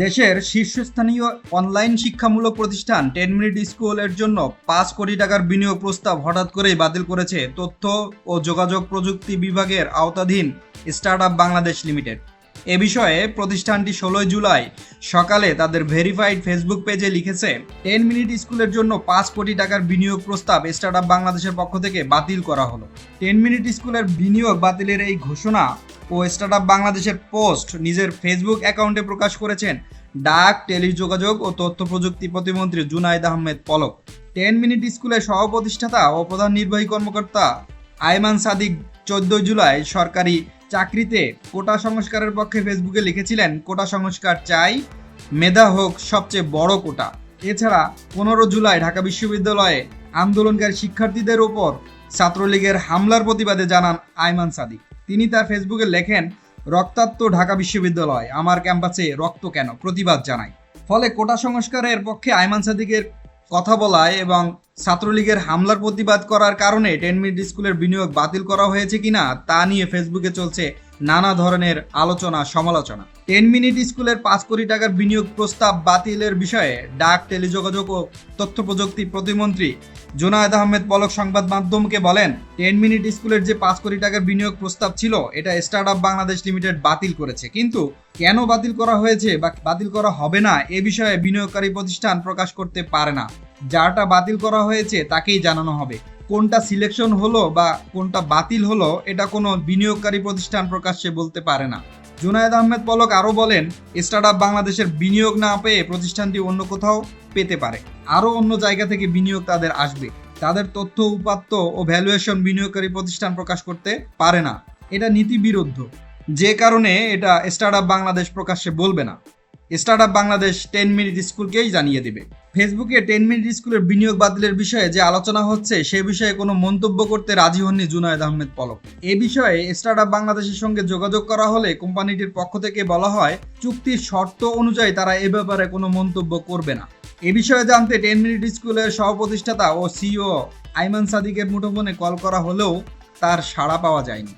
দেশের শীর্ষস্থানীয় অনলাইন শিক্ষামূলক প্রতিষ্ঠান টেন মিনিট স্কুলের জন্য পাঁচ কোটি টাকার বিনিয়োগ প্রস্তাব হঠাৎ করেই বাতিল করেছে তথ্য ও যোগাযোগ প্রযুক্তি বিভাগের আওতাধীন স্টার্টআপ বাংলাদেশ লিমিটেড এ বিষয়ে প্রতিষ্ঠানটি ষোলোই জুলাই সকালে তাদের ভেরিফাইড ফেসবুক পেজে লিখেছে টেন মিনিট স্কুলের জন্য পাঁচ কোটি টাকার বিনিয়োগ প্রস্তাব স্টার্টআপ বাংলাদেশের পক্ষ থেকে বাতিল করা হলো। টেন মিনিট স্কুলের বিনিয়োগ বাতিলের এই ঘোষণা ও স্টার্টআপ বাংলাদেশের পোস্ট নিজের ফেসবুক অ্যাকাউন্টে প্রকাশ করেছেন। ডাক, টেলিযোগাযোগ ও তথ্য প্রযুক্তি প্রতিমন্ত্রী জুনাইদ আহমেদ পলক। টেন মিনিট স্কুলের সহপ্রতিষ্ঠাতা ও প্রধান নির্বাহী কর্মকর্তা আয়মান সাদিক চোদ্দই জুলাই সরকারি চাকরিতে কোটা সংস্কারের পক্ষে ফেসবুকে লিখেছিলেন, কোটা সংস্কার চাই, মেধা হোক সবচেয়ে বড় কোটা। এছাড়া পনেরো জুলাই ঢাকা বিশ্ববিদ্যালয়ে আন্দোলনকারী শিক্ষার্থীদের ওপর ছাত্রলীগের হামলার প্রতিবাদে জানান আয়মান সাদিক। তিনি তার ফেসবুকে লেখেন রক্তাত্ম ঢাকা বিশ্ববিদ্যালয়, আমার ক্যাম্পাসে রক্ত কেন? প্রতিবাদ জানায় ফলে কোটা সংস্কারের পক্ষে আয়মান সাদিকের কথা বলায় এবং ছাত্রলীগের হামলার প্রতিবাদ করার কারণে টেন মিনিট স্কুলের বিনিয়োগ বাতিল করা হয়েছে কিনা তা নিয়ে ফেসবুকে চলছে নানা ধরনের আলোচনা, সমালোচনা। টেন মিনিট স্কুলের পাঁচ কোটি টাকার বিনিয়োগ প্রস্তাব বাতিলের বিষয়ে ডাক, টেলিযোগাযোগ ও তথ্য প্রযুক্তি প্রতিমন্ত্রী জোনায়েদ আহমেদ পলক সংবাদ মাধ্যমকে বলেন, টেন মিনিট স্কুলের যে পাঁচ কোটি টাকার বিনিয়োগ প্রস্তাব ছিল, এটা স্টার্টআপ বাংলাদেশ লিমিটেড বাতিল করেছে। কিন্তু কেন বাতিল করা হয়েছে বা বাতিল করা হবে না, এ বিষয়ে বিনিয়োগকারী প্রতিষ্ঠান প্রকাশ করতে পারে না। যারটা বাতিল করা হয়েছে, তাকেই জানানো হবে। কোনটা সিলেকশন হলো বা কোনটা বাতিল হলো, এটা কোনো বিনিয়োগকারী প্রতিষ্ঠান প্রকাশ্যে বলতে পারে না। জুনায়েদ আহমেদ পলক আরও বলেন স্টার্টআপ বাংলাদেশের বিনিয়োগ না পেয়ে প্রতিষ্ঠানটি অন্য কোথাও পেতে পারে। আরও অন্য জায়গা থেকে বিনিয়োগ তাদের আসবে। তাদের তথ্য, উপাত্ত ও ভ্যালুয়েশন বিনিয়োগকারী প্রতিষ্ঠান প্রকাশ করতে পারে না। এটা নীতি বিরুদ্ধ যে কারণে এটা স্টার্টআপ বাংলাদেশ প্রকাশ্যে বলবে না। স্টার্টআপ বাংলাদেশ টেন মিনিট স্কুলকেই জানিয়ে দেবে। ফেসবুকে টেন মিনিট স্কুলের বিনিয়োগ বাতিলের বিষয়ে যে আলোচনা হচ্ছে, সে বিষয়ে কোনো মন্তব্য করতে রাজি হননি জুনায়দ আহমেদ পলক। এ বিষয়ে স্টার্টআপ বাংলাদেশের সঙ্গে যোগাযোগ করা হলে কোম্পানিটির পক্ষ থেকে বলা হয়, চুক্তির শর্ত অনুযায়ী তারা এ ব্যাপারে কোনো মন্তব্য করবে না। এ বিষয়ে জানতে টেন মিনিট স্কুলের সহপ্রতিষ্ঠাতা ও সিইও আইমান সাদিকের মুঠোফোনে কল করা হলেও তার সাড়া পাওয়া যায়নি।